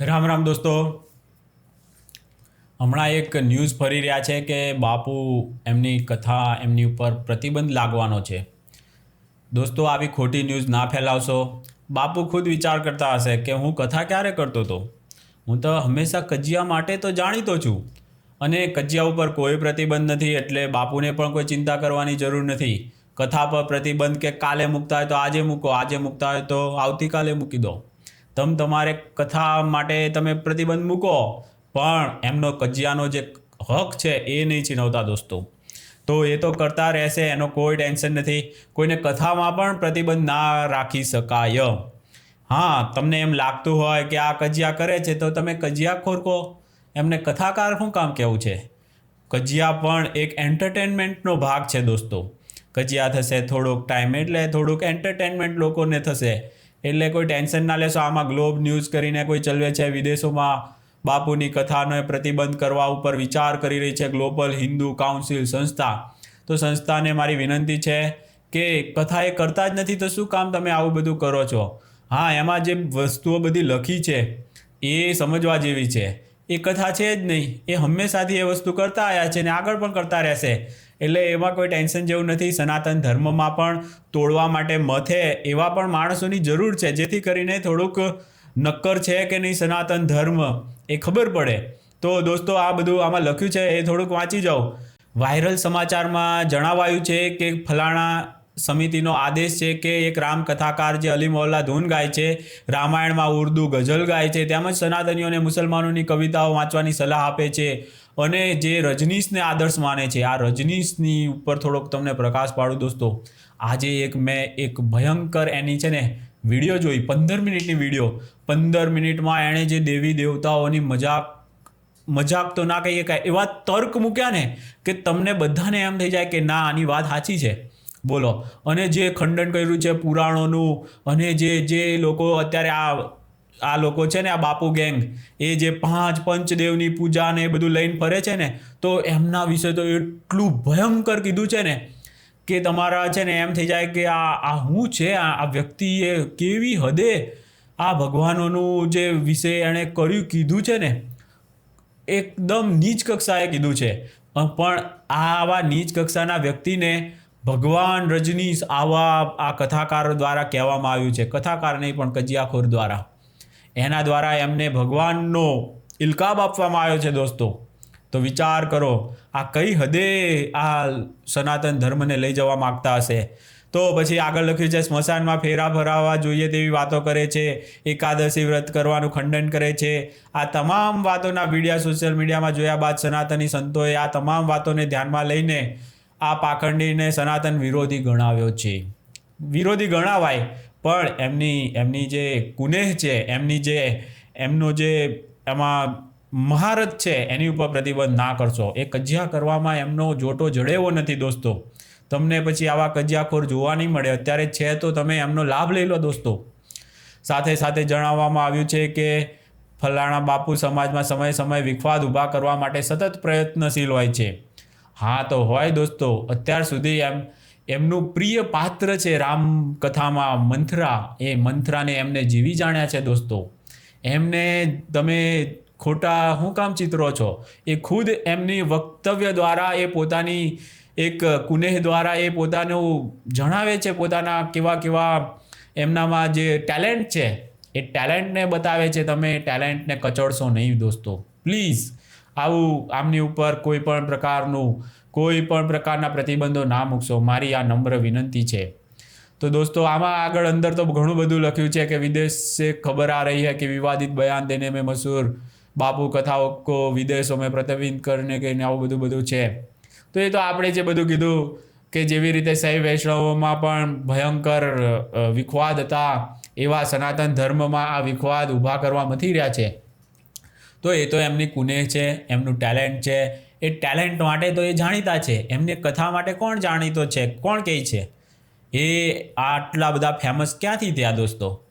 રામ રામ દોસ્તો. હમણાં એક ન્યૂઝ ફરી રહ્યા છે કે બાપુ એમની કથા એમની ઉપર પ્રતિબંધ લાગવાનો છે. દોસ્તો, આવી ખોટી ન્યૂઝ ના ફેલાવશો. બાપુ ખુદ વિચાર કરતા હશે કે હું કથા ક્યારે કરતો હતો હું તો હંમેશા કજિયા માટે તો જાણીતો છું. અને કજિયા ઉપર કોઈ પ્રતિબંધ નથી એટલે બાપુને પણ કોઈ ચિંતા કરવાની જરૂર નથી. કથા પર પ્રતિબંધ કે કાલે મૂકતા હોય તો આજે મૂકો, આજે મૂકતા હોય તો આવતીકાલે મૂકી દો. તમ તમારે કથા માટે તમે પ્રતિબંધ મૂકો, પણ એમનો કજિયાનો જે હક છે એ નહીં છીનવતા દોસ્તો. તો એ તો કરતા રહેશે, એનો કોઈ ટેન્શન નથી. કોઈને કથામાં પણ પ્રતિબંધ ના રાખી શકાય. હા, તમને એમ લાગતું હોય કે આ કજિયા કરે છે, તો તમે કજિયા ખોરકો એમને કથાકાર શું કામ કહેવું છે? કજિયા પણ એક એન્ટરટેનમેન્ટનો ભાગ છે દોસ્તો. કજિયા થશે થોડોક ટાઈમ એટલે થોડુંક એન્ટરટેનમેન્ટ લોકોને થશે. એટલે કોઈ ટેન્શન ના લેશો આમાં ગ્લોબ ન્યૂઝ કરીને કોઈ ચલવે છે વિદેશોમાં, બાપુની કથાનો પ્રતિબંધ કરવા ઉપર વિચાર કરી રહી છે ગ્લોબલ હિન્દુ કાઉન્સિલ સંસ્થા. તો સંસ્થાને મારી વિનંતી છે કે કથા એ કરતા જ નથી તો શું કામ તમે આવું બધું કરો છો? હા, એમાં જે વસ્તુઓ બધી લખી છે એ સમજવા જેવી છે. એ કથા છે જ નહીં. એ હંમેશાથી એ વસ્તુ કરતા આવ્યા છે ને આગળ પણ કરતા રહેશે. એટલે એમાં કોઈ ટેન્શન જેવું નથી. સનાતન ધર્મમાં પણ તોડવા માટે મથે એવા પણ માણસોની જરૂર છે, જેથી કરીને થોડુંક નક્કર છે કે નહીં સનાતન ધર્મ, એ ખબર પડે. તો દોસ્તો, આ બધું આમાં લખ્યું છે, એ થોડુંક વાંચી જાઓ. વાયરલ સમાચારમાં જણાવાયું છે કે ફલાણા સમિતિનો આદેશ છે કે એક રામ કથાકાર જે અલી મોહલ્લા ધૂન ગાય છે, રામાયણમાં ઉર્દુ ગઝલ ગાય છે, તેમજ સનાતનીઓને મુસલમાનોની કવિતાઓ વાંચવાની સલાહ આપે છે અને જે રજનીશને આદર્શ માને છે. આ રજનીશની ઉપર થોડોક તમને પ્રકાશ પાડું દોસ્તો. આજે એક મેં એક ભયંકર એની છે ને વીડિયો જોઈ, પંદર મિનિટની વીડિયો. પંદર મિનિટમાં એણે જે દેવી દેવતાઓની મજાક મજાક તો ના કહીએ, કાંઈ એવા તર્ક મૂક્યા ને કે તમને બધાને એમ થઈ જાય કે ના, આની વાત સાચી છે. બોલો. અને જે ખંડન કર્યું છે પુરાણોનું, અને જે જે લોકો અત્યારે આ આ લોકો છે ને, આ બાપુ ગેંગ, એ જે પાંચ પંચદેવની પૂજા ને એ બધું લઈને ફરે છે ને, તો એમના વિશે તો એટલું ભયંકર કીધું છે ને, કે તમારા છે ને, એમ થઈ જાય કે આ આ હું છે? આ વ્યક્તિએ કેવી હદે આ ભગવાનોનું જે વિશે એણે કર્યું, કીધું છે ને, એકદમ નીચ કક્ષાએ કીધું છે. પણ આવા નીચ કક્ષાના વ્યક્તિને ભગવાન રજનીશ આવા આ કથાકાર દ્વારા કહેવામાં આવ્યું છે. કથાકાર નહીં, પણ કજિયાખોર દ્વારા. એના દ્વારા એમને ભગવાનનો ઇલકાબ આપવામાં આવ્યો છે દોસ્તો. તો વિચાર કરો, આ કઈ હદે આ સનાતન ધર્મને લઈ જવા માગતા હશે? તો પછી આગળ લખ્યું છે, સ્મશાનમાં ફેરા ફરાવવા જોઈએ તેવી વાતો કરે છે. એકાદશી વ્રત કરવાનું ખંડન કરે છે. આ તમામ વાતોના વિડીયા સોશિયલ મીડિયામાં જોયા બાદ સનાતની સંતોએ આ તમામ વાતોને ધ્યાનમાં લઈને આ પાખંડીને સનાતન વિરોધી ગણાવ્યો છે. વિરોધી ગણાવાય, પણ એમની એમની જે કુનેહ છે, એમની જે, એમનો જે એમાં મહારત છે, એની ઉપર પ્રતિબંધ ના કરશો. એ કજિયા કરવામાં એમનો જોટો જડેવો નથી દોસ્તો. તમને પછી આવા કજિયાખોર જોવા નહીં મળે. અત્યારે છે તો તમે એમનો લાભ લઈ લો દોસ્તો. સાથે સાથે જણાવવામાં આવ્યું છે કે ફલાણા બાપુ સમાજમાં સમય સમય વિખવાદ ઊભા કરવા માટે સતત પ્રયત્નશીલ હોય છે. હા, તો હોય દોસ્તો. અત્યાર સુધી એમ, એમનું પ્રિય પાત્ર છે રામ કથામાં મંથરા. એ મંથરાને એમને જીવી જાણ્યા છે દોસ્તો. એમને તમે ખોટા શું કામ ચિત્રો છો? એ ખુદ એમની વક્તવ્ય દ્વારા એ પોતાની એક કુનેહ દ્વારા એ પોતાનું જણાવે છે પોતાના કેવા કેવા એમનામાં જે ટેલેન્ટ છે. એ ટેલેન્ટને બતાવે છે તમે. ટેલેન્ટને કચડશો નહીં દોસ્તો. પ્લીઝ. આવું આમની ઉપર કોઈ પણ પ્રકારનું, કોઈ પણ પ્રકારના પ્રતિબંધો ના મૂકશો. મારી આ નમ્ર વિનંતી છે. તો દોસ્તો, આમાં આગળ અંદર તો ઘણું બધું લખ્યું છે કે વિદેશે ખબર આ રહી હૈ કે વિવાદિત બયાન દેને મેં મશહૂર બાપુ કથાઓ કો વિદેશો મેં પ્રતિબિંધ કરીને કહીને આવું બધું બધું છે. તો એ તો આપણે જે બધું કીધું કે જેવી રીતે સહી વૈષ્ણવોમાં પણ ભયંકર વિખવાદ હતા એવા સનાતન ધર્મમાં આ વિખવાદ ઊભા કરવા મથી રહ્યા છે. તો એ તો એમની કુનેહ છે, એમનું ટેલેન્ટ છે. એ ટેલેન્ટ માટે તો એ જાણીતા છે. એમને કથા માટે કોણ જાણીતો છે? કોણ કહે છે? એ આટલા બધા ફેમસ ક્યાંથી થયા દોસ્તો?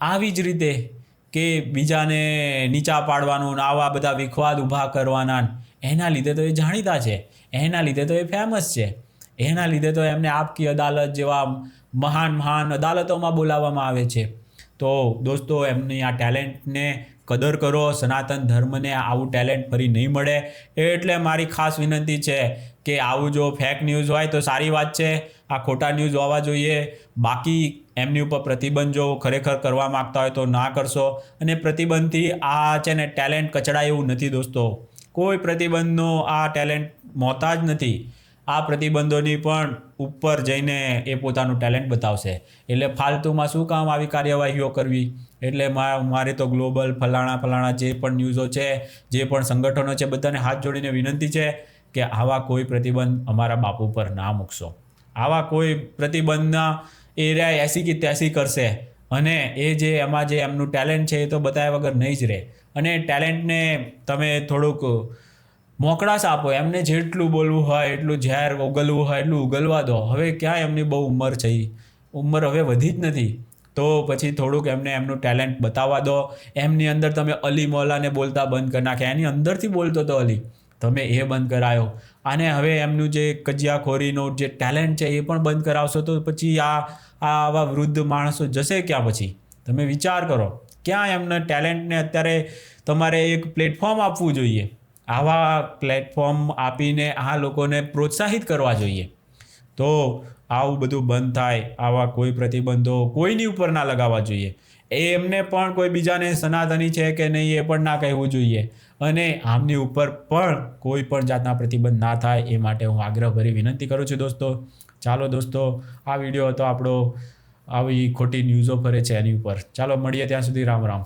આવી જ રીતે કે બીજાને નીચા પાડવાનું ને આવા બધા વિખવાદ ઊભા કરવાના એના લીધે તો એ જાણીતા છે. એના લીધે તો એ ફેમસ છે. એના લીધે તો એમને આપકી અદાલત જેવા મહાન મહાન અદાલતોમાં બોલાવવામાં આવે છે. તો દોસ્તો, એમની આ ટેલેન્ટને કદર કરો, સનાતન ધર્મને આવું ટેલેન્ટ ફરી નહીં મળે. એટલે મારી ખાસ વિનંતી છે કે આવું જો ફેક ન્યૂઝ હોય તો સારી વાત છે. આ ખોટા ન્યૂઝ હોવા જોઈએ. બાકી એમની ઉપર પ્રતિબંધ જો ખરેખર કરવા માગતા હોય તો ના કરશો. અને પ્રતિબંધથી આ છે ને ટેલેન્ટ કચડાય એવું નથી દોસ્તો. કોઈ પ્રતિબંધનો આ ટેલેન્ટ મોતા જ નથી. આ પ્રતિબંધોની પણ ઉપર જઈને એ પોતાનું ટેલેન્ટ બતાવશે. એટલે ફાલતુમાં શું કામ આવી કાર્યવાહીઓ કરવી? એટલે મારે તો ગ્લોબલ ફલાણા ફલાણા જે પણ ન્યૂઝો છે, જે પણ સંગઠનો છે, બધાને હાથ જોડીને વિનંતી છે કે આવા કોઈ પ્રતિબંધ અમારા બાપુ પર ના મૂકશો. આવા કોઈ પ્રતિબંધના એરિયા એસી કે ત્યાસી કરશે અને એ જે એમાં જે એમનું ટેલેન્ટ છે એ તો બતાવ્યા વગર નહીં જ રહે. અને ટેલેન્ટને તમે થોડુંક મોકળાશ આપો, એમને જેટલું બોલવું હોય, એટલું ઝેર ઉગલવું હોય, એટલું ઉગલવા દો. હવે ક્યાં એમની બહુ ઉંમર છે? ઉંમર હવે વધી જ નથી. તો પછી થોડુંક એમને એમનું ટેલેન્ટ બતાવવા દો. એમની અંદર તમે અલી મોલાને બોલતા બંધ કરી નાખ્યા એની અંદરથી બોલતો હતો અલી. તમે એ બંધ કરાયો. અને હવે એમનું જે કજિયાખોરીનું જે ટેલેન્ટ છે એ પણ બંધ કરાવશો તો પછી આ આ આવા વૃદ્ધ માણસો જશે ક્યાં પછી? તમે વિચાર કરો. ક્યાં એમને ટેલેન્ટને અત્યારે તમારે એક પ્લેટફોર્મ આપવું જોઈએ? આવા પ્લેટફોર્મ આપીને આ લોકોને પ્રોત્સાહિત કરવા જોઈએ. તો આવું બધું બંધ થાય, આવા કોઈ પ્રતિબંધો કોઈની ઉપર ના લગાવવા જોઈએ. એમને પણ કોઈ બીજાને સનાતની છે કે નહીં એ પણ ના કહેવું જોઈએ. અને આમની ઉપર પણ કોઈ પણ જાતના પ્રતિબંધ ના થાય એ માટે હું આગ્રહભરી વિનંતી કરું છું દોસ્તો. ચાલો દોસ્તો, આ વીડિયો હતો આપણો આવી ખોટી ન્યૂઝો ફરે છે એની ઉપર. ચાલો, મળીએ ત્યાં સુધી. રામ રામ.